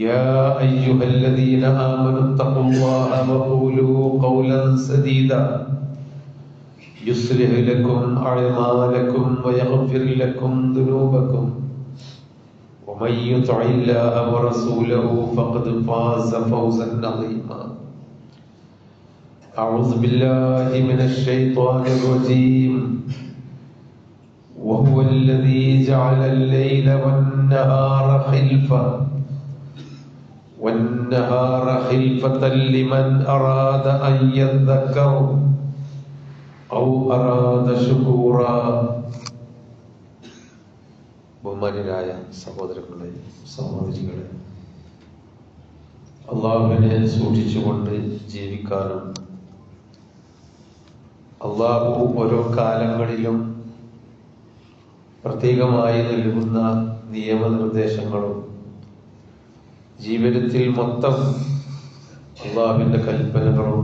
يا أيها الذين آمنوا اتقوا الله وقولوا قولا سديدا. يصلح لكم أعمالكم ويغفر لكم ذنوبكم. ومن يطع الله ورسوله فقد فاز فوزا عظيما. أعوذ بالله من الشيطان الرجيم. وهو الذي جعل الليل والنهار خلفة. والنهار خلفة لمن أراد أن يذكر أو أراد شكورا ബഹുമാന്യരായ സഹോദരങ്ങളെ സഹോദരികളെ അള്ളാഹുവിനെ സൂക്ഷിച്ചുകൊണ്ട് ജീവിക്കാനും അള്ളാഹു ഓരോ കാലങ്ങളിലും പ്രത്യേകമായി നൽകുന്ന നിയമനിർദ്ദേശങ്ങളും ജീവിതത്തിൽ മൊത്തം അള്ളാഹുവിന്റെ കൽപ്പനകളും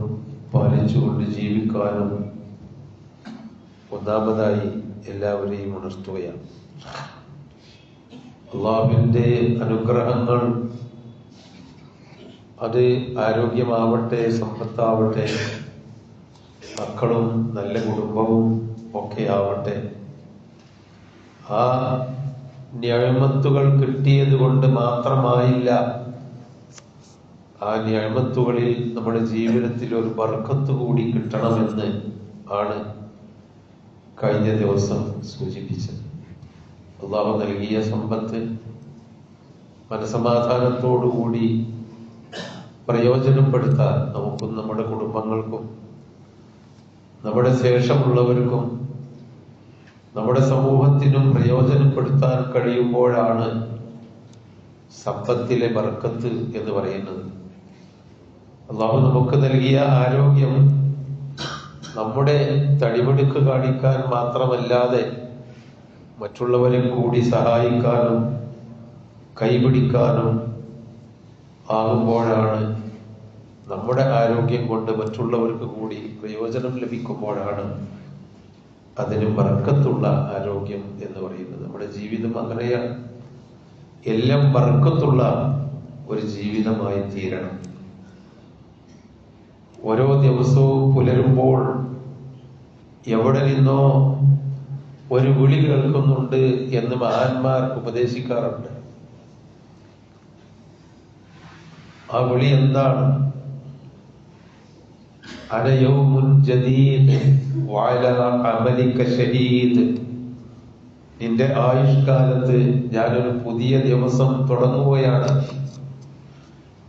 പാലിച്ചുകൊണ്ട് ജീവിക്കാനും ഒന്നാമതായി എല്ലാവരെയും ഉണർത്തുകയാണ്. അള്ളാഹുവിന്റെ അനുഗ്രഹങ്ങൾ അത് ആരോഗ്യമാവട്ടെ സമ്പത്താവട്ടെ മക്കളും നല്ല കുടുംബവും ഒക്കെ ആവട്ടെ. ആ ഞാഴ്മത്തുകൾ കിട്ടിയത് കൊണ്ട് മാത്രമായില്ല ആ ഞാമത്തുകളിൽ നമ്മുടെ ജീവിതത്തിൽ ഒരു ബർക്കത്ത് കൂടി കിട്ടണമെന്ന് ആണ് കഴിഞ്ഞ ദിവസം സൂചിപ്പിച്ചത്. അള്ളാഹു നൽകിയ സമ്പത്ത് മനസമാധാനത്തോടുകൂടി പ്രയോജനപ്പെടുത്താൻ നമുക്കും നമ്മുടെ കുടുംബങ്ങൾക്കും നമ്മുടെ ശേഷമുള്ളവർക്കും നമ്മുടെ സമൂഹത്തിനും പ്രയോജനപ്പെടുത്താൻ കഴിയുമ്പോഴാണ് സമ്പത്തിലെ ബർക്കത്ത് എന്ന് പറയുന്നത്. അള്ളാഹു നമുക്ക് നൽകിയ ആരോഗ്യം നമ്മുടെ തടിമെടുക്ക് കാണിക്കാൻ മാത്രമല്ലാതെ മറ്റുള്ളവരെ കൂടി സഹായിക്കാനും കൈപിടിക്കാനും ആകുമ്പോഴാണ് നമ്മുടെ ആരോഗ്യം കൊണ്ട് മറ്റുള്ളവർക്ക് കൂടി പ്രയോജനം ലഭിക്കുമ്പോഴാണ് അതിന് വർക്കത്തുള്ള ആരോഗ്യം എന്ന് പറയുന്നത്. നമ്മുടെ ജീവിതം അങ്ങനെയാണ് എല്ലാം വർക്കത്തുള്ള ഒരു ജീവിതമായി തീരണം. ഓരോ ദിവസവും പുലരുമ്പോൾ എവിടെ നിന്നോ ഒരു വിളി കേൾക്കുന്നുണ്ട് എന്ന് മഹാന്മാർ ഉപദേശിക്കാറുണ്ട്. ആ വിളി എന്താണ്? അനയൗമുൻ ജദീദ് നിന്റെ ആയുഷ്കാലത്ത് ഞാനൊരു പുതിയ ദിവസം തുടങ്ങുകയാണ്.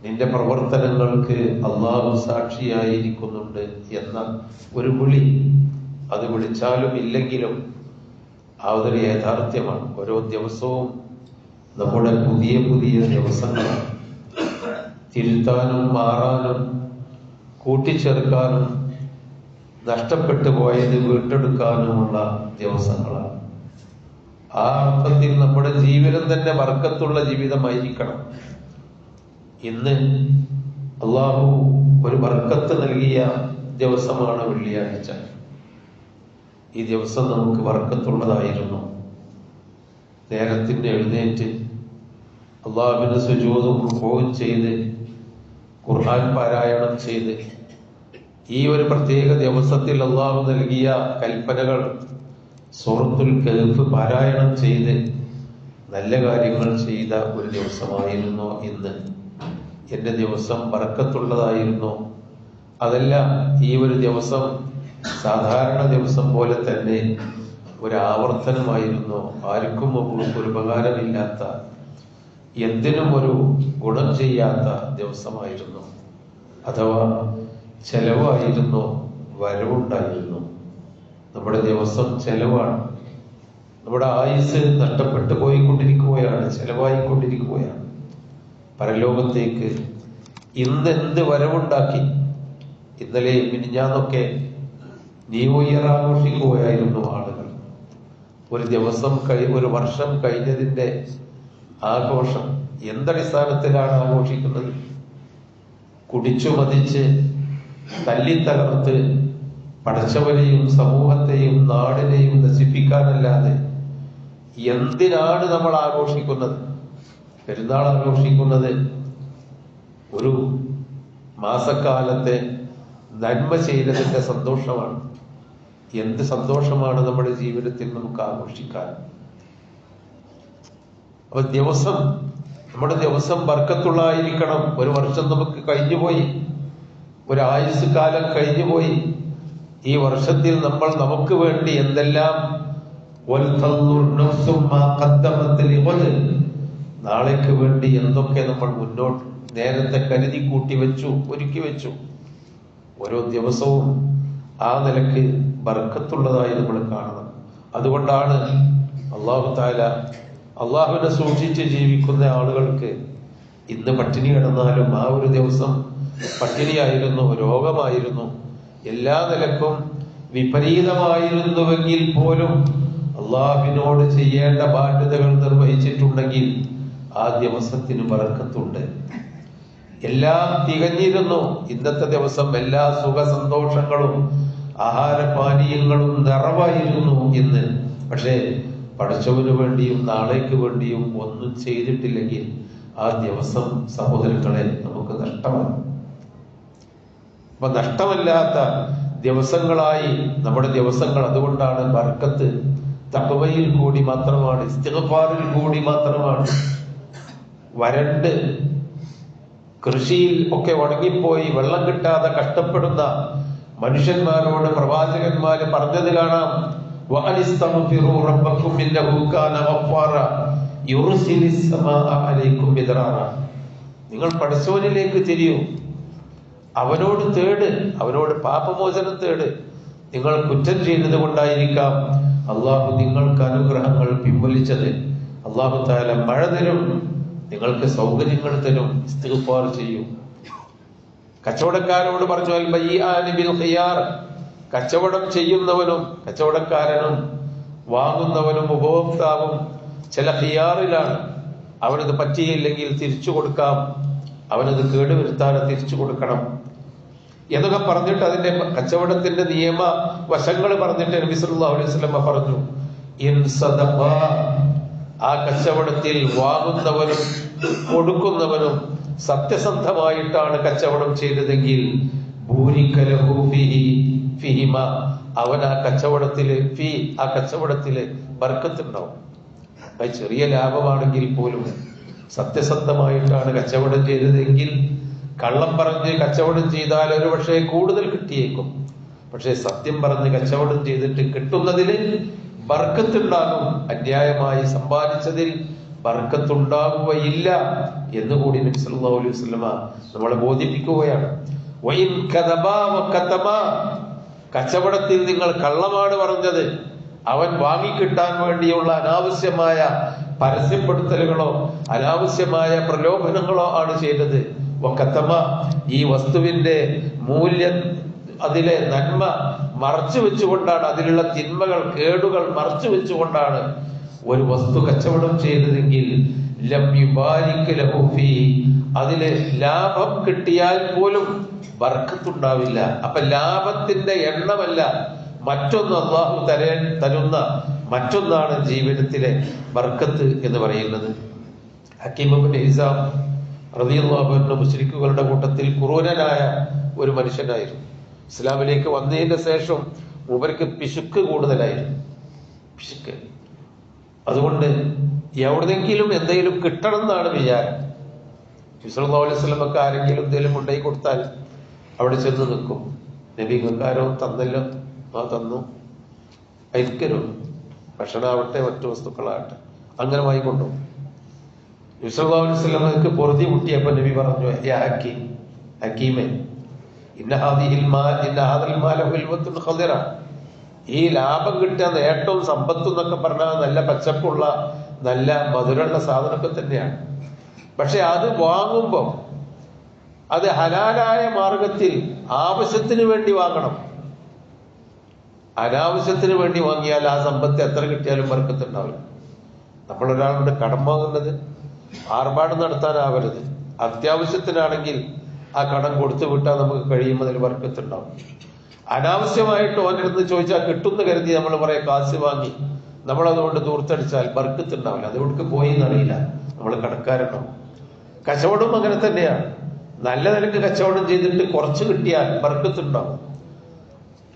നിന്റെ പ്രവർത്തനങ്ങൾക്ക് അള്ളാഹു സാക്ഷിയായിരിക്കുന്നുണ്ട് എന്ന ഒരു വിളി അത് വിളിച്ചാലും ഇല്ലെങ്കിലും ആ ഒരു യാഥാർത്ഥ്യമാണ്. ഓരോ ദിവസവും നമ്മുടെ പുതിയ പുതിയ ദിവസങ്ങൾ തിരുത്താനും മാറാനും കൂട്ടിച്ചേർക്കാനും നഷ്ടപ്പെട്ടു പോയത് വീട്ടെടുക്കാനുമുള്ള ദിവസങ്ങളാണ്. ആ അർത്ഥത്തിൽ നമ്മുടെ ജീവിതം തന്നെ വർക്കത്തുള്ള ജീവിതമായിരിക്കണം. ഇന്ന് അള്ളാഹു ഒരു വർക്കത്ത് നൽകിയ ദിവസമാണ് വെള്ളിയാഴ്ച. ഈ ദിവസം നമുക്ക് വർക്കത്തുള്ളതായിരുന്നു നേരത്തിന്റെ എഴുന്നേറ്റ് അള്ളാഹുവിന് സുജോതും റുക്കോവും ചെയ്ത് ഖുർആൻ പാരായണം ചെയ്ത് ഈ ഒരു പ്രത്യേക ദിവസത്തിൽ അള്ളാഹു നൽകിയ കൽപ്പനകൾ സൂറത്തുൽ കൽഫ് പാരായണം ചെയ്ത് നല്ല കാര്യങ്ങൾ ചെയ്ത ഒരു ദിവസമായിരുന്നു ഇന്ന്. എന്റെ ദിവസം പറക്കത്തുള്ളതായിരുന്നു. അതെല്ലാം ഈ ഒരു ദിവസം സാധാരണ ദിവസം പോലെ തന്നെ ഒരു ആവർത്തനമായിരുന്നു ആർക്കും ഒരു ഉപകാരമില്ലാത്ത എന്തിനും ഒരു ഗുണം ചെയ്യാത്ത ദിവസമായിരുന്നു. അഥവാ ചെലവായിരുന്നു വരവുണ്ടായിരുന്നു. നമ്മുടെ ദിവസം ചെലവാണ്. നമ്മുടെ ആയുസ് നഷ്ടപ്പെട്ടു പോയിക്കൊണ്ടിരിക്കുകയാണ് ചെലവായിക്കൊണ്ടിരിക്കുകയാണ്. പരലോകത്തേക്ക് ഇന്ന് എന്ത് വരവുണ്ടാക്കി? ഇന്നലെ മിനിഞ്ഞാന്നൊക്കെ ന്യൂ ഇയർ ആഘോഷിക്കുകയായിരുന്നു ആളുകൾ. ഒരു ദിവസം കഴി ഒരു വർഷം കഴിഞ്ഞതിന്റെ ആഘോഷം എന്തടിസ്ഥാനത്തിലാണ് ആഘോഷിക്കുന്നത്? കുടിച്ചു മതിച്ച് തല്ലി തകർത്ത് സമൂഹത്തെയും നാടിനെയും നശിപ്പിക്കാനല്ലാതെ എന്തിനാണ് നമ്മൾ ആഘോഷിക്കുന്നത്? പെരുന്നാൾ ആഘോഷിക്കുന്നത് ഒരു മാസക്കാലത്തെ നന്മ ചെയ്തതിന്റെ സന്തോഷമാണ്. എന്ത് സന്തോഷമാണ് നമ്മുടെ ജീവിതത്തിൽ നമുക്ക് ആഘോഷിക്കാൻ? അപ്പൊ ദിവസം നമ്മുടെ ദിവസം വർക്കത്തുള്ളായിരിക്കണം. ഒരു വർഷം നമുക്ക് കഴിഞ്ഞുപോയി. ഒരു ആയുസ് കാലം കഴിഞ്ഞുപോയി. ഈ വർഷത്തിൽ നമ്മൾ നമുക്ക് വേണ്ടി എന്തെല്ലാം? നാളേക്ക് വേണ്ടി എന്തൊക്കെ നമ്മൾ മുന്നോട്ട് നേരത്തെ കരുതി കൂട്ടി വെച്ചു ഒരുക്കി വെച്ചു. ഓരോ ദിവസവും ആ നിലയ്ക്ക് ബർക്കത്തുള്ളതായി നമ്മൾ കാണണം. അതുകൊണ്ടാണ് അള്ളാഹു താല അള്ളാഹുവിനെ സൂക്ഷിച്ച് ജീവിക്കുന്ന ആളുകൾക്ക് ഇന്ന് പട്ടിണി കിടന്നാലും ആ ഒരു ദിവസം പട്ടിണിയായിരുന്നു രോഗമായിരുന്നു. എല്ലാ നിലക്കും വിപരീതമായിരുന്നുവെങ്കിൽ പോലും അള്ളാഹുവിനോട് ചെയ്യേണ്ട ബാധ്യതകൾ നിർവഹിച്ചിട്ടുണ്ടെങ്കിൽ ആ ദിവസത്തിന് ബർക്കത്തുണ്ട് എല്ലാം തികഞ്ഞിരുന്നു. ഇന്നത്തെ ദിവസം എല്ലാ സുഖ സന്തോഷങ്ങളും ആഹാരപാനീയങ്ങളും നിറവായിരുന്നു ഇന്ന്. പക്ഷേ പഠിച്ചവന് വേണ്ടിയും നാളേക്ക് വേണ്ടിയും ഒന്നും ചെയ്തിട്ടില്ലെങ്കിൽ ആ ദിവസം സഹോദരങ്ങളെ നമുക്ക് നഷ്ടമാണ്. അപ്പൊ നഷ്ടമല്ലാത്ത ദിവസങ്ങളായി നമ്മുടെ ദിവസങ്ങൾ അതുകൊണ്ടാണ് ബർക്കത്ത് തക്കവയിൽ കൂടി മാത്രമാണ് ഇസ്തിഗ്ഫാറിൽ കൂടി മാത്രമാണ് വരണ്ട്. കൃഷിയിൽ ഒക്കെ ഉണങ്ങിപ്പോയി വെള്ളം കിട്ടാതെ കഷ്ടപ്പെടുന്ന മനുഷ്യന്മാരോട് പ്രവാചകന്മാര് പറഞ്ഞത് കാണാം. നിങ്ങൾ പടച്ചവനിലേക്ക് തിരിയൂ. അവനോട് തേട് അവനോട് പാപമോചനം തേട്. നിങ്ങൾ കുറ്റം ചെയ്തത് കൊണ്ടായിരിക്കാം. അള്ളാഹു നിങ്ങൾക്ക് അനുഗ്രഹങ്ങൾ പിൻവലിച്ചത്. അള്ളാഹു താല മഴ തരും. നിങ്ങൾക്ക് സൗകര്യങ്ങൾ തരും ഇസ്തിഗ്ഫാർ ചെയ്യൂ. കച്ചവടക്കാരോട് പറഞ്ഞു "അൽ ബയ്യാനി ബിൽ ഖിയാർ." കച്ചവടം ചെയ്യുന്നവനും കച്ചവടക്കാരനും വാങ്ങുന്നവനും ഉപഭോക്താവും ചില ഹിയാറിലാണ് അവനത് പറ്റിയില്ലെങ്കിൽ തിരിച്ചു കൊടുക്കാം. അവനത് കേടുവരുത്താതെ തിരിച്ചു കൊടുക്കണം. എന്നൊക്കെ പറഞ്ഞിട്ട് അതിന്റെ കച്ചവടത്തിന്റെ നിയമ വശങ്ങൾ പറഞ്ഞിട്ട് നബി സല്ലല്ലാഹു അലൈഹി വസല്ലം പറഞ്ഞു ഇൻ ആ കച്ചവടത്തിൽ വാങ്ങുന്നവനും കൊടുക്കുന്നവനും സത്യസന്ധമായിട്ടാണ് കച്ചവടം ചെയ്തതെങ്കിൽ ഫിഹിമ. അവൻ ആ കച്ചവടത്തിൽ ഫി ആ കച്ചവടത്തിൽ ബർക്കത്തുണ്ടാവും. അത് ചെറിയ ലാഭമാണെങ്കിൽ പോലും സത്യസന്ധമായിട്ടാണ് കച്ചവടം ചെയ്തതെങ്കിൽ കള്ളം പറഞ്ഞ് കച്ചവടം ചെയ്താൽ ഒരു പക്ഷേ കൂടുതൽ കിട്ടിയേക്കും. പക്ഷേ സത്യം പറഞ്ഞ് കച്ചവടം ചെയ്തിട്ട് കിട്ടുന്നതിൽ ബർക്കത്തുണ്ടാകും. അന്യായമായി സമ്പാദിച്ചതിൽ ബർക്കത്തുണ്ടാകുകയില്ല എന്ന് കൂടി നബി സല്ലല്ലാഹു അലൈഹി വസല്ലമ നമ്മളെ ബോധിപ്പിക്കുകയാണ്. വൈൻ കച്ചവടത്തിൽ നിങ്ങൾ കള്ളമാണ് പറഞ്ഞത്. അവൻ വാങ്ങിക്കിട്ടാൻ വേണ്ടിയുള്ള അനാവശ്യമായ പരസ്യപ്പെടുത്തലുകളോ അനാവശ്യമായ പ്രലോഭനങ്ങളോ ആണ് ചെയ്തത്. ഈ വസ്തുവിന്റെ മൂല്യം അതിലെ നന്മ മറച്ചു വെച്ചുകൊണ്ടാണ് അതിലുള്ള തിന്മകൾ കേടുകൾ മറച്ചു വെച്ചുകൊണ്ടാണ് ഒരു വസ്തു കച്ചവടം ചെയ്തതെങ്കിൽ. അതിൽ ലാഭം കിട്ടിയാൽ പോലും വർക്കത്തുണ്ടാവില്ല അപ്പൊ ലാഭത്തിന്റെ എണ്ണമല്ല മറ്റൊന്ന് അള്ളാഹു തരേൻ തരുന്ന മറ്റൊന്നാണ് ജീവിതത്തിലെ വർക്കത്ത് എന്ന് പറയുന്നത്. ഹക്കീമുബിൻ ഹിസാം റതിയുള്ള മുസ്ലിക്കുകളുടെ കൂട്ടത്തിൽ ക്രൂരനായ ഒരു മനുഷ്യനായിരുന്നു. ഇസ്ലാമിലേക്ക് വന്നതിന് ശേഷം മൂപ്പർക്ക് പിശുക്ക് കൂടുതലായിരുന്നു. പിശുക്ക്. അതുകൊണ്ട് എവിടെന്നെങ്കിലും എന്തെങ്കിലും കിട്ടണം എന്നാണ് വിചാരം. വിസ്ലാ അലൈഹി സ്വലമൊക്കെ ആരെങ്കിലും എന്തെങ്കിലും ഉണ്ടായി കൊടുത്താൽ അവിടെ ചെന്ന് നിൽക്കും. നബി ഗംഗാരോ തന്നല്ലോ. ആ തന്നു. അയക്കരും ഭക്ഷണമാവട്ടെ മറ്റു വസ്തുക്കളാവട്ടെ അങ്ങനെ വാങ്ങിക്കൊണ്ടു വിസ്ലാ അലൈഹി സ്വലമക്ക് പൊറുതി മുട്ടിയപ്പോ നബി പറഞ്ഞു യാ ഹക്കീം. ഹക്കീമേ ഈ ലാഭം കിട്ടിയ നേട്ടവും സമ്പത്തും എന്നൊക്കെ പറഞ്ഞാൽ നല്ല പച്ചപ്പുള്ള നല്ല മധുരമുള്ള സാധനമൊക്കെ തന്നെയാണ്. പക്ഷെ അത് വാങ്ങുമ്പോൾ അത് ഹലാലായ മാർഗത്തിൽ ആവശ്യത്തിന് വേണ്ടി വാങ്ങണം. അനാവശ്യത്തിന് വേണ്ടി വാങ്ങിയാൽ ആ സമ്പത്ത് എത്ര കിട്ടിയാലും വർക്കത്തുണ്ടാവില്ല. നമ്മളൊരാളുടെ കടം വാങ്ങുന്നത് ആർഭാട് നടത്താനാവരുത്. അത്യാവശ്യത്തിനാണെങ്കിൽ ആ കടം കൊടുത്തു വിട്ടാൽ നമുക്ക് കഴിയുമ്പോൾ അതിൽ വർക്കത്തുണ്ടാവും. അനാവശ്യമായിട്ട് ഓന്റെ അടുത്ത് ചോദിച്ചാൽ കിട്ടുമെന്ന് കരുതി നമ്മൾ പറയാം കാശ് വാങ്ങി. നമ്മൾ അതുകൊണ്ട് ദൂർത്തടിച്ചാൽ ബർക്കത്തുണ്ടാവില്ല അതുകൊണ്ട് പോയി എന്നറിയില്ല നമ്മൾ കടക്കാരുണ്ടാവും കച്ചവടം അങ്ങനെ തന്നെയാണ്. നല്ല നിലയ്ക്ക് കച്ചവടം ചെയ്തിട്ട് കുറച്ച് കിട്ടിയാൽ ബർക്കത്തുണ്ടാവും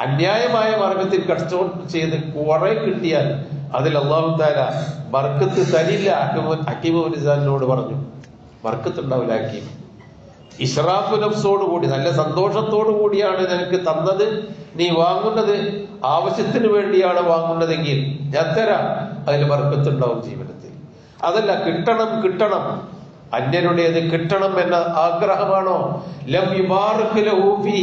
അന്യായമായ മാർഗത്തിൽ കച്ചവടം ചെയ്ത് കുറെ കിട്ടിയാൽ അതിൽ അള്ളാഹു താല ബർക്കത്ത് തരില്ല. അക്കീമോട് പറഞ്ഞു. ബർക്കത്ത് ഉണ്ടാവില്ല അക്കീം ഇഷ്റാഫു നഫ്സോട് കൂടി നല്ല സന്തോഷത്തോടു കൂടിയാണ് നിനക്ക് തന്നത് നീ വാങ്ങുന്നത്. ആവശ്യത്തിന് വേണ്ടിയാണ് വാങ്ങുന്നതെങ്കിൽ ഞാൻ തരാം. അതിൽ വർക്കത്തുണ്ടാവും ജീവിതത്തിൽ. അതല്ല കിട്ടണം കിട്ടണം. അന്യരുടേത് കിട്ടണം എന്ന ആഗ്രഹമാണോ? ലം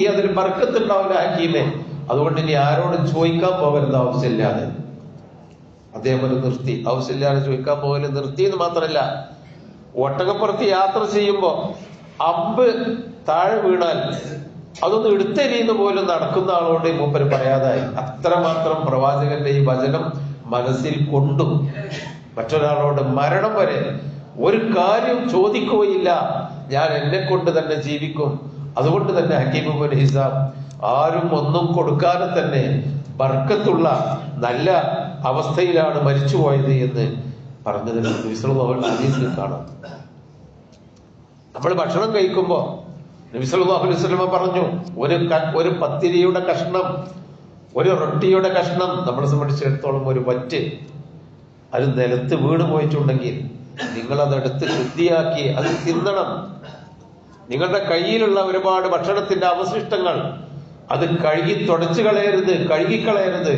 അതിൽ ബർക്കത്തുണ്ടാവില്ല ഹക്കീമെ. അതുകൊണ്ട് ഇനി ആരോടും ചോദിക്കാൻ പോകരുത് ആവശ്യമില്ലാതെ അതേപോലെ നിർത്തി. ആവശ്യമില്ലാതെ ചോദിക്കാൻ പോകൽ നിർത്തി എന്ന് മാത്രമല്ല ഒട്ടകപ്പുറത്ത് യാത്ര ചെയ്യുമ്പോ അമ്പ് താഴെ വീണാൽ അതൊന്നും എടുത്തെരിയുന്ന പോലും നടക്കുന്ന ആളോട് മൂപ്പർ പറയാതായി. അത്രമാത്രം പ്രവാചകന്റെ ഈ വചനം മനസ്സിൽ കൊണ്ടു മറ്റൊരാളോട് മരണം വരെ ഒരു കാര്യം ചോദിക്കുകയില്ല. ഞാൻ എന്നെ കൊണ്ട് തന്നെ ജീവിക്കും. അതുകൊണ്ട് തന്നെ ഹക്കീമുബുൽ ഹിസാബ് ആരും ഒന്നും കൊടുക്കാതെ തന്നെ ബർക്കത്തുള്ള നല്ല അവസ്ഥയിലാണ് മരിച്ചുപോയത് എന്ന് പറഞ്ഞതിന് ഹദീസിൽ കാണാം നമ്മൾ ഭക്ഷണം കഴിക്കുമ്പോൾ നബിസല്ലാഹു അലൈഹി പറഞ്ഞു ഒരു ഒരു പത്തിരിയുടെ കഷ്ണം ഒരു റൊട്ടിയുടെ കഷ്ണം നമ്മളെ സംബന്ധിച്ചിടത്തോളം ഒരു വറ്റ് അത് നിലത്ത് വീണ് പോയിട്ടുണ്ടെങ്കിൽ നിങ്ങൾ അതെടുത്ത് ശുദ്ധിയാക്കി അത് തിന്നണം. നിങ്ങളുടെ കയ്യിലുള്ള ഒരുപാട് ഭക്ഷണത്തിന്റെ അവശിഷ്ടങ്ങൾ അത് കഴുകി തുടച്ചു കളയരുത് കഴുകിക്കളയരുത്.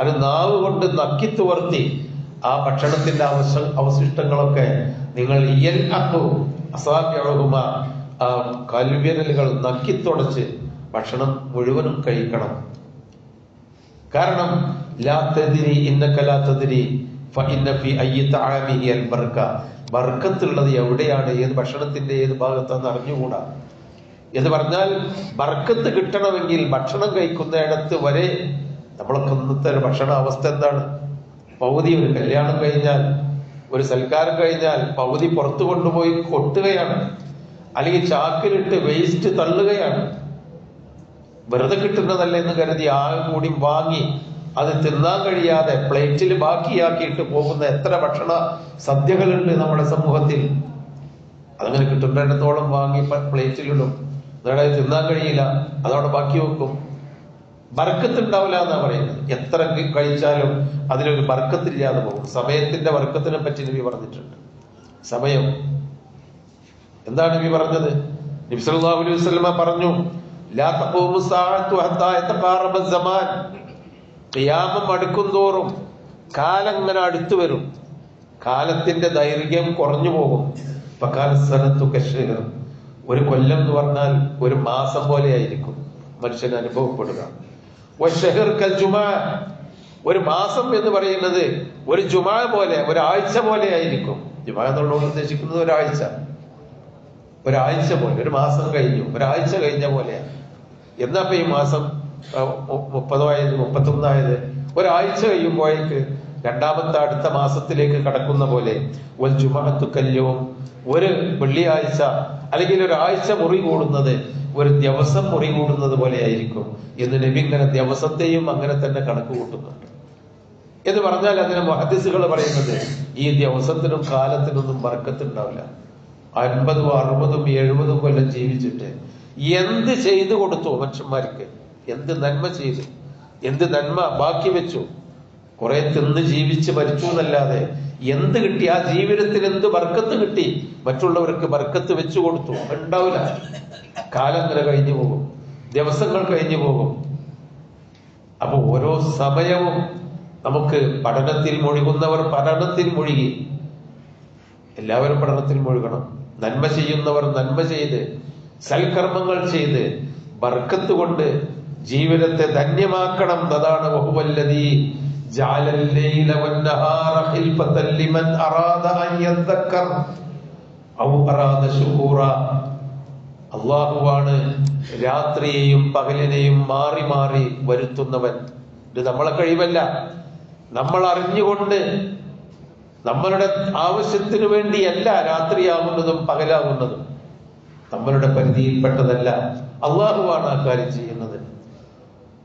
അത് നാവ് കൊണ്ട് നക്കി തുവർത്തി ആ ഭക്ഷണത്തിന്റെ അവശ അവശിഷ്ടങ്ങളൊക്കെ നിങ്ങൾ ഇയൽ അക്കു അസാധ്യമാകുമ ആ കൽവിരലുകൾ നക്കിത്തുടച്ച് ഭക്ഷണം മുഴുവനും കഴിക്കണം. കാരണം ലാത്തതിരി തദ്രി ഇന്നക ഫഇന്ന ഫി അയ്യി തആമിഹി അൽ ബർക്ക. ബർക്കത്തുള്ളത് എവിടെയാണ്? ഏത് ഭക്ഷണത്തിന്റെ ഏത് ഭാഗത്താന്ന് അറിഞ്ഞുകൂടാ. എന്ന് പറഞ്ഞാൽ ബർക്കത്ത് കിട്ടണമെങ്കിൽ ഭക്ഷണം കഴിക്കുന്ന ഇടത്ത് വരെ നമ്മളൊക്കെ ഇന്നത്തെ ഭക്ഷണ അവസ്ഥ എന്താണ്? പകുതി ഒരു കല്യാണം കഴിഞ്ഞാൽ ഒരു സൽക്കാരം കഴിഞ്ഞാൽ പകുതി പുറത്തു കൊണ്ടുപോയി കൊട്ടുകയാണ്. അല്ലെങ്കിൽ ചാക്കിലിട്ട് വേസ്റ്റ് തള്ളുകയാണ്. വെറുതെ കിട്ടുന്നതല്ല എന്ന് കരുതി ആകെ കൂടി വാങ്ങി അത് തിന്നാൻ കഴിയാതെ പ്ലേറ്റിൽ ബാക്കിയാക്കിയിട്ട് പോകുന്ന എത്ര ഭക്ഷണ സദ്യകളുണ്ട് നമ്മുടെ സമൂഹത്തിൽ. അതങ്ങനെ കിട്ടുന്നിടത്തോളം വാങ്ങി പ്ലേറ്റിലിടും. എന്നിട്ട് അത് തിന്നാൻ കഴിയില്ല. അതവിടെ ബാക്കി വെക്കും. ബർക്കത്ത് ഉണ്ടാവില്ല എന്നാണ് പറയുന്നത്. എത്ര കഴിച്ചാലും അതിലൊരു ബർക്കത്തില്ലാതെ പോകും. സമയത്തിന്റെ വർക്കത്തിനെ പറ്റി നബി പറഞ്ഞിട്ടുണ്ട്. സമയം. എന്താണ് നബി പറഞ്ഞത്? നബി സല്ലല്ലാഹു അലൈഹി വസല്ലമ പറഞ്ഞു ലാ തഖൂമു സാഅത്തു ഹത്താ യതഖാറബ സമാൻ ഖിയാമം അടുക്കും തോറും കാലം ഇങ്ങനെ അടുത്തു വരും. കാലത്തിന്റെ ദൈർഘ്യം കുറഞ്ഞു പോകും. പക്കാലസ്ഥലത്തു കശീർ ഒരു കൊല്ലം എന്ന് പറഞ്ഞാൽ ഒരു മാസം പോലെ ആയിരിക്കും മനുഷ്യൻ അനുഭവപ്പെടുക. ഒരു മാസം എന്ന് പറയുന്നത് ഒരു ജുമാ പോലെ ഒരാഴ്ച പോലെ ആയിരിക്കും. ജുമാ എന്നുള്ളത് ഉദ്ദേശിക്കുന്നത് ഒരാഴ്ച. ഒരാഴ്ച പോലെ ഒരു മാസം കഴിഞ്ഞു. ഒരാഴ്ച കഴിഞ്ഞ പോലെ. എന്നാ ഇപ്പൊ ഈ മാസം മുപ്പതോ ആയത് മുപ്പത്തൊന്നായത് ഒരാഴ്ച കഴിയുമ്പോഴേക്ക് രണ്ടാമത്തെ അടുത്ത മാസത്തിലേക്ക് കടക്കുന്ന പോലെ ഒരു ജുമാ കല്യവും ഒരു വെള്ളിയാഴ്ച അല്ലെങ്കിൽ ഒരാഴ്ച മുറി കൂടുന്നത് ഒരു ദിവസം മുറി കൂടുന്നത് പോലെയായിരിക്കും എന്ന് നബി ഇങ്ങനെ ദിവസത്തെയും അങ്ങനെ തന്നെ കണക്ക് കൂട്ടുന്നുണ്ട്. എന്ന് പറഞ്ഞാൽ അതിന് മഹദീസുകൾ പറയുന്നത് ഈ ദിവസത്തിനും കാലത്തിനൊന്നും ബർക്കത്തുണ്ടാവില്ല അൻപതും അറുപതും എഴുപതും കൊല്ലം ജീവിച്ചിട്ട് എന്ത് ചെയ്തു കൊടുത്തു മനുഷ്യന്മാർക്ക് എന്ത് നന്മ ചെയ്തു? എന്ത് നന്മ ബാക്കി വെച്ചു? കുറെ തിന്ന് ജീവിച്ച് മരിച്ചു എന്നല്ലാതെ എന്ത് കിട്ടി? ആ ജീവിതത്തിൽ എന്ത് ബർക്കത്ത് കിട്ടി? മറ്റുള്ളവർക്ക് ബർക്കത്ത് വെച്ചു കൊടുത്തു. ഉണ്ടാവില്ല. കാലം നില കഴിഞ്ഞു പോകും. ദിവസങ്ങൾ കഴിഞ്ഞു പോകും. അപ്പൊ ഓരോ സമയവും നമുക്ക് പഠനത്തിൽ മുഴുകുന്നവർ പഠനത്തിൽ മുഴുകി. എല്ലാവരും പഠനത്തിൽ മുഴുകണം. നന്മ ചെയ്യുന്നവർ നന്മ ചെയ്ത് സൽക്കർമ്മങ്ങൾ ചെയ്ത് ബർക്കത്ത് കൊണ്ട് ജീവിതത്തെ ധന്യമാക്കണം. അതാണ് വഹുവല്ലദീ ജഅലൽ ലൈല والنهار خلفة لمن അറാദ أن يذكر ഔ അറാദ ശുകൂറ അള്ളാഹുവാണ് രാത്രിയെയും പകലിനെയും മാറി മാറി വരുത്തുന്നവൻ. ഇത് നമ്മളെ കഴിവല്ല. നമ്മൾ അറിഞ്ഞുകൊണ്ട് നമ്മളുടെ ആവശ്യത്തിന് വേണ്ടിയല്ല രാത്രിയാകുന്നതും പകലാകുന്നതും. നമ്മളുടെ പരിധിയിൽപ്പെട്ടതല്ല. അള്ളാഹുവാണ് ആ കാര്യം ചെയ്യുന്നത്.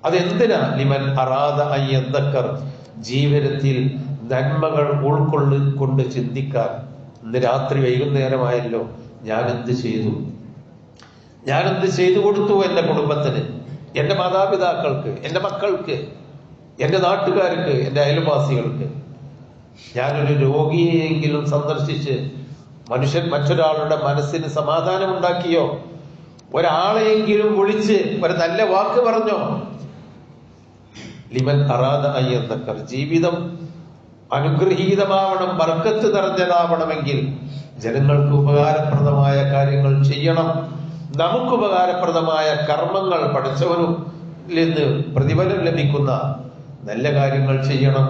അതെന്തിനാ? ലിമൻ അറാദ അയ്യന്തക്കർ ജീവിതത്തിൽ നന്മകൾ ഉൾക്കൊള്ളിക്കൊണ്ട് ചിന്തിക്കാൻ. ഇന്ന് രാത്രി വൈകുന്നേരമായല്ലോ. ഞാൻ എന്ത് ചെയ്തു? ഞാൻ എന്ത് ചെയ്തു കൊടുത്തു എന്റെ കുടുംബത്തിന്? എന്റെ മാതാപിതാക്കൾക്ക് എന്റെ മക്കൾക്ക് എന്റെ നാട്ടുകാർക്ക് എന്റെ അയൽവാസികൾക്ക്. ഞാനൊരു രോഗിയെങ്കിലും സന്ദർശിച്ച് മനുഷ്യൻ മറ്റൊരാളുടെ മനസ്സിന് സമാധാനമുണ്ടാക്കിയോ? ഒരാളെയെങ്കിലും വിളിച്ച് ഒരു നല്ല വാക്ക് പറഞ്ഞോ? ലിമൻ അറാദ അയ്യന്തക്കർ ജീവിതം അനുഗ്രഹീതമാവണം വർക്കത്ത് നിറഞ്ഞതാവണമെങ്കിൽ ജനങ്ങൾക്ക് ഉപകാരപ്രദമായ കാര്യങ്ങൾ ചെയ്യണം. നമുക്ക് ഉപകാരപ്രദമായ കർമ്മങ്ങൾ പഠിച്ചവരും നിന്ന് പ്രതിഫലം ലഭിക്കുന്ന നല്ല കാര്യങ്ങൾ ചെയ്യണം.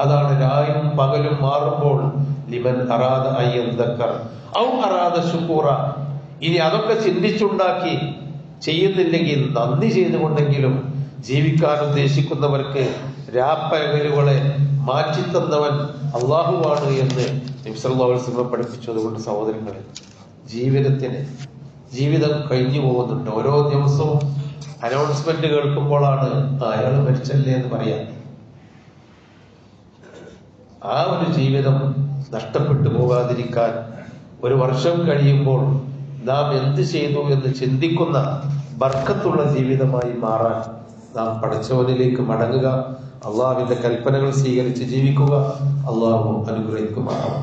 അതാണ് രായും പകലും മാറുമ്പോൾ ലിമൻ അറാദ അയ്യന്തക്കർ ഔ അറാദ ശുക്കൂറ. ഇനി അതൊക്കെ ചിന്തിച്ചുണ്ടാക്കി ചെയ്യുന്നില്ലെങ്കിൽ നന്ദി ചെയ്തുകൊണ്ടെങ്കിലും ജീവിക്കാൻ ഉദ്ദേശിക്കുന്നവർക്ക് രാപ്പകലുകളെ മാറ്റിത്തന്നവൻ അള്ളാഹുവാണ് എന്ന് നിമിഷം പഠിപ്പിച്ചു അതുകൊണ്ട് സഹോദരങ്ങളെ ജീവിതത്തിന് ജീവിതം കഴിഞ്ഞു പോകുന്നുണ്ട്. ഓരോ ദിവസവും അനൗൺസ്മെന്റ് കേൾക്കുമ്പോഴാണ് "ആ, അയാൾ മരിച്ചല്ലേ എന്ന് പറയാം. ആ ഒരു ജീവിതം നഷ്ടപ്പെട്ടു പോകാതിരിക്കാൻ ഒരു വർഷം കഴിയുമ്പോൾ നാം എന്ത് ചെയ്തു എന്ന് ചിന്തിക്കുന്ന ബർക്കത്തുള്ള ജീവിതമായി മാറാൻ നാം പഠിച്ചവനിലേക്ക് മടങ്ങുക. അള്ളാഹുവിന്റെ കൽപ്പനകൾ സ്വീകരിച്ച് ജീവിക്കുക. അള്ളാഹു അനുഗ്രഹിക്കുമാറാം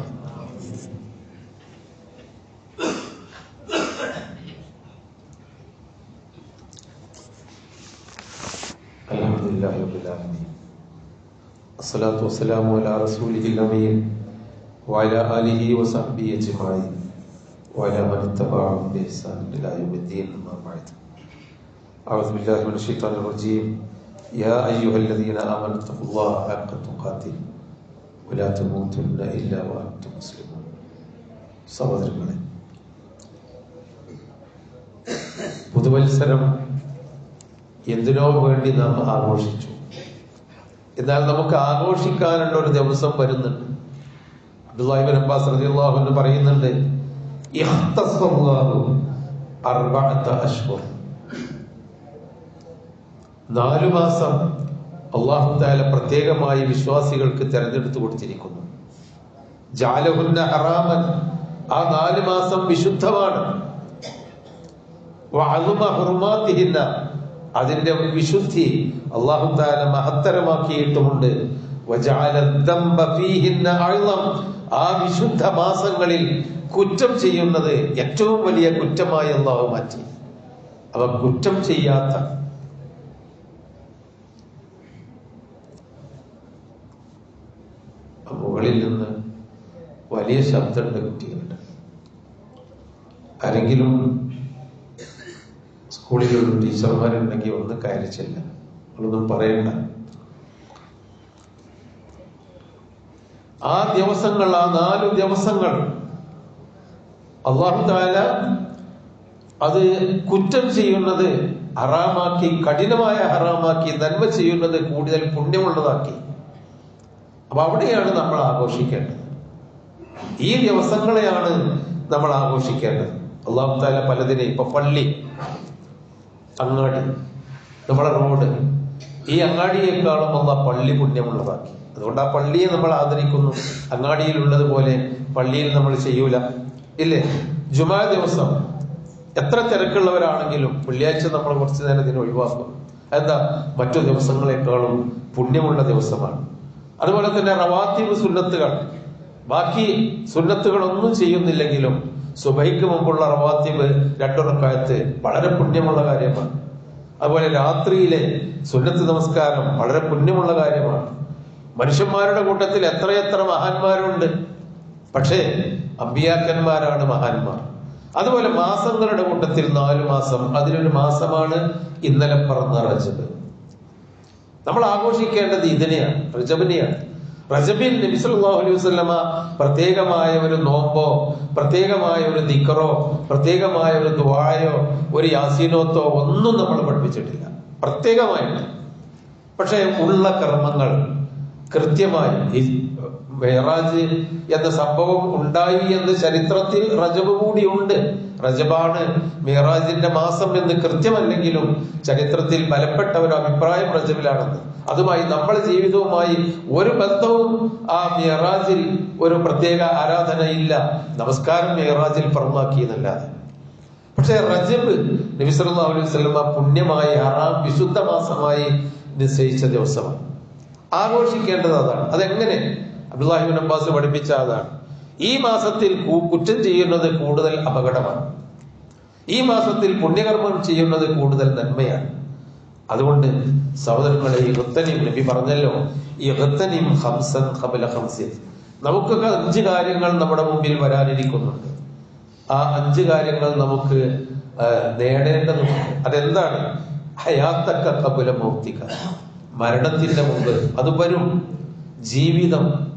അൽഹംദുലില്ലാഹി റബ്ബിൽ അസ്സലാത്തു വസ്സലാമു അലാ റസൂലിഹിൽ അമീൻ. ആലിഹി വഅല أعوذ بالله من الشيطان الرجيم يا أيها الذين آمنوا اتقوا الله حق تقاته ولا تموتن إلا وأنتم مسلمون സഹോദരങ്ങളെ പുതുവത്സരം എന്തിനോ വേണ്ടി നാം ആഘോഷിച്ചു എന്നാൽ നമുക്ക് ആഘോഷിക്കാനുള്ള ഒരു ദിവസം വരുന്നുണ്ട് അബ്ദുല്ലാഹിബിൻ അബ്ബാസ് റളിയല്ലാഹു അൻഹു പറയുന്നുണ്ട് ഇഖ്തസല്ലാഹു അർബഅത അശ്ഹുർ നാലു മാസം അള്ളാഹു താല പ്രത്യേകമായി വിശ്വാസികൾക്ക് തെരഞ്ഞെടുത്തു കൊടുത്തിരിക്കുന്നു. ജാലഹുന്ന ഹറാമൻ. ആ നാല് മാസം വിശുദ്ധമാണ് അതിന്റെ വിശുദ്ധി അള്ളാഹു താല മഹത്തരമാക്കിയിട്ടുമുണ്ട്. ആ വിശുദ്ധ മാസങ്ങളിൽ കുറ്റം ചെയ്യുന്നത് ഏറ്റവും വലിയ കുറ്റമായി അള്ളാഹു മാറ്റി. അവ കുറ്റം ചെയ്യാത്ത മുകളിൽ നിന്ന് വലിയ ശബ്ദമുണ്ട് കുട്ടികളുടെ ആരെങ്കിലും സ്കൂളിലുള്ള ടീച്ചർമാരുണ്ടെങ്കിൽ ഒന്നും കാര്യച്ചില്ല അതൊന്നും പറയണ്ട. ആ ദിവസങ്ങൾ ആ നാല് ദിവസങ്ങൾ അള്ളാഹു താല അത് കുറ്റം ചെയ്യുന്നത് ഹറാമാക്കി കഠിനമായ ഹറാമാക്കി നന്മ ചെയ്യുന്നത് കൂടുതൽ പുണ്യമുള്ളതാക്കി. അപ്പൊ അവിടെയാണ് നമ്മൾ ആഘോഷിക്കേണ്ടത്. ഈ ദിവസങ്ങളെയാണ് നമ്മൾ ആഘോഷിക്കേണ്ടത്. അള്ളാഹു താല പലതിനെ ഇപ്പൊ പള്ളി അങ്ങാടി നമ്മുടെ റോഡ് ഈ അങ്ങാടിയേക്കാളും അല്ല പള്ളി പുണ്യമുള്ളതാക്കി. അതുകൊണ്ട് ആ പള്ളിയെ നമ്മൾ ആദരിക്കുന്നു. അങ്ങാടിയിലുള്ളതുപോലെ പള്ളിയിൽ നമ്മൾ ചെയ്യൂല. ഇല്ലേ? ജുമാ ദിവസം എത്ര തിരക്കുള്ളവരാണെങ്കിലും വെള്ളിയാഴ്ച നമ്മൾ കുറച്ചു നേരം ഇതിനെ ഒഴിവാക്കും. എന്താ മറ്റു ദിവസങ്ങളെക്കാളും പുണ്യമുള്ള ദിവസമാണ്. അതുപോലെ തന്നെ റവാത്തിബ് സുന്നത്തുകൾ. ബാക്കി സുന്നത്തുകളൊന്നും ചെയ്യുന്നില്ലെങ്കിലും സുബൈക്ക് മുമ്പുള്ള റവാത്തിബ് രണ്ടുറക്കാലത്ത് വളരെ പുണ്യമുള്ള കാര്യമാണ്. അതുപോലെ രാത്രിയിലെ സുന്നത്ത് നമസ്കാരം വളരെ പുണ്യമുള്ള കാര്യമാണ്. മനുഷ്യന്മാരുടെ കൂട്ടത്തിൽ എത്രയെത്ര മഹാന്മാരുണ്ട്. പക്ഷേ അമ്പിയാക്കന്മാരാണ് മഹാന്മാർ. അതുപോലെ മാസങ്ങളുടെ കൂട്ടത്തിൽ നാലു മാസം അതിലൊരു മാസമാണ് ഇന്നലെ റജബ്. നമ്മൾ ആഘോഷിക്കേണ്ടത് ഇതിനെയാണ് റജബിനെയാണ്. റജബിൽ നബി അലൈഹി വസല്ലമ പ്രത്യേകമായ ഒരു നോമ്പോ പ്രത്യേകമായ ഒരു ദിക്കറോ പ്രത്യേകമായ ഒരു ദുആയോ ഒരു യാസീനോത്തോ ഒന്നും നമ്മൾ പഠിപ്പിച്ചിട്ടില്ല. പ്രത്യേകമായിട്ട്. പക്ഷേ ഉള്ള കർമ്മങ്ങൾ കൃത്യമായി മെഹറാജ് എന്ന സംഭവം ഉണ്ടായി എന്ന് ചരിത്രത്തിൽ റജബ് കൂടിയുണ്ട് റജബാണ് മെഹറാജിന്റെ മാസം എന്ന് കൃത്യമല്ലെങ്കിലും ചരിത്രത്തിൽ ബലപ്പെട്ട ഒരു അഭിപ്രായം റജബിലാണെന്ന്. അതുമായി നമ്മുടെ ജീവിതവുമായി ഒരു ബന്ധവും ആ മെഹറാജിൽ ഒരു പ്രത്യേക ആരാധനയില്ല. നമസ്കാരം മെഹറാജിൽ പറന്നാക്കിയെന്നല്ലാതെ പക്ഷെ റജബ് നബിസ്വല്ലാ അലൈഹി വസല്ലമ പുണ്യമായി ആറാം വിശുദ്ധ മാസമായി നിശ്ചയിച്ച ദിവസമാണ്. ആഘോഷിക്കേണ്ടത് അതാണ്. അതെങ്ങനെ? അബ്ദുല്ലാഹിബിൻ അബ്ബാസ് പഠിപ്പിച്ച അതാണ്. ഈ മാസത്തിൽ കുറ്റം ചെയ്യുന്നത് കൂടുതൽ അപകടമാണ്. ഈ മാസത്തിൽ പുണ്യകർമ്മം ചെയ്യുന്നത് കൂടുതൽ നന്മയാണ്. അതുകൊണ്ട് സഹോദരങ്ങളെ ഇഹത്തനിം നബി പറഞ്ഞല്ലോ ഇഹത്തനിം ഹംസൻ ഹബല ഹംസിൻ. നമുക്കൊക്കെ അഞ്ച് കാര്യങ്ങൾ നമ്മുടെ മുമ്പിൽ വരാനിരിക്കുന്നുണ്ട്. ആ അഞ്ച് കാര്യങ്ങൾ നമുക്ക് നേടേണ്ടതുണ്ട്. അതെന്താണ്? ഹയാത്തക്ക കബുല മൗക്തിക മരണത്തിന്റെ മുമ്പ് അത് വരും. ജീവിതം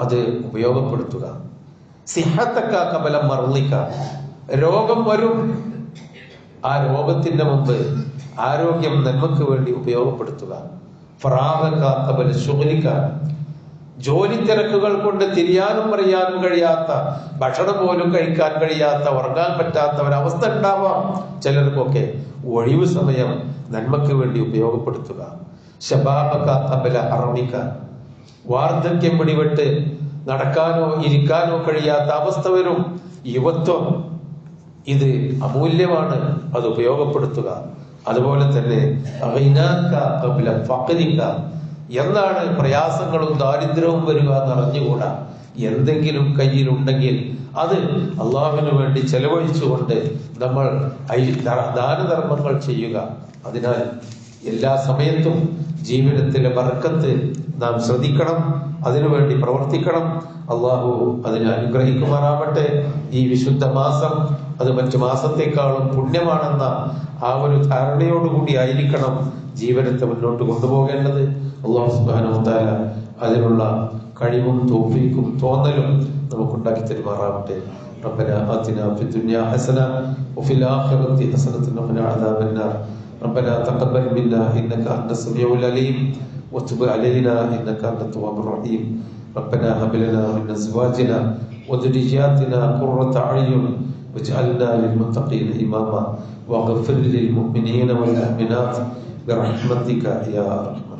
അത് ഉപയോഗപ്പെടുത്തുക. സിഹത്തക്ക കബല മർലിക്ക രോഗം വരും. ആ രോഗത്തിന്റെ മുമ്പ് ആരോഗ്യം നന്മക്ക് വേണ്ടി ഉപയോഗപ്പെടുത്തുക. ഫറാഹക്ക കബല ജോലി തിരക്കുകൾ കൊണ്ട് തിരിയാനും പറയാനും കഴിയാത്ത ഭക്ഷണം പോലും കഴിക്കാൻ കഴിയാത്ത ഉറങ്ങാൻ പറ്റാത്ത ഒരവസ്ഥ ഉണ്ടാവാം. ചിലർക്കൊക്കെ ഒഴിവ് സമയം നന്മക്ക് വേണ്ടി ഉപയോഗപ്പെടുത്തുക. ശബാബക്ക കബല അറമിക്ക വാർദ്ധക്യം പിടിപെട്ട് നടക്കാനോ ഇരിക്കാനോ കഴിയാത്ത അവസ്ഥ വരും. യുവത്വം ഇത് അമൂല്യമാണ്. അത് ഉപയോഗപ്പെടുത്തുക. അതുപോലെ തന്നെ എന്നാണ് പ്രയാസങ്ങളും ദാരിദ്ര്യവും വരിക എന്നറിഞ്ഞുകൂടാ? എന്തെങ്കിലും കയ്യിലുണ്ടെങ്കിൽ അത് അള്ളാഹുവിന് വേണ്ടി ചെലവഴിച്ചുകൊണ്ട് നമ്മൾ ദാനധർമ്മങ്ങൾ ചെയ്യുക. അതിനാൽ എല്ലാ സമയത്തും ജീവിതത്തിലെ ബർക്കത്ത് നാം ശ്രദ്ധിക്കണം അതിനുവേണ്ടി പ്രവർത്തിക്കണം അള്ളാഹു അതിനെ അനുഗ്രഹിക്കുമാറാവട്ടെ ഈ വിശുദ്ധ മാസം അത് മറ്റു മാസത്തെക്കാളും പുണ്യമാണെന്ന ആ ഒരു ധാരണയോടുകൂടി ആയിരിക്കണം ജീവിതത്തെ മുന്നോട്ട് കൊണ്ടുപോകേണ്ടത് അള്ളാഹു സുബാനുത്താല അതിനുള്ള കഴിവും തോഫീക്കും തോന്നലും നമുക്കുണ്ടാക്കി തരുമാറാവട്ടെ ربنا آتنا في الدنيا حسنة وفي الآخرة حسنة وقنا عذاب النار ربنا تقبل منا إنك أنت السميع العليم وتب علينا إنك أنت التواب الرحيم. ربنا هب لنا من أزواجنا وذرياتنا قرة أعين واجعلنا للمتقين إماما. واغفر للمؤمنين والمؤمنات برحمتك يا أرحم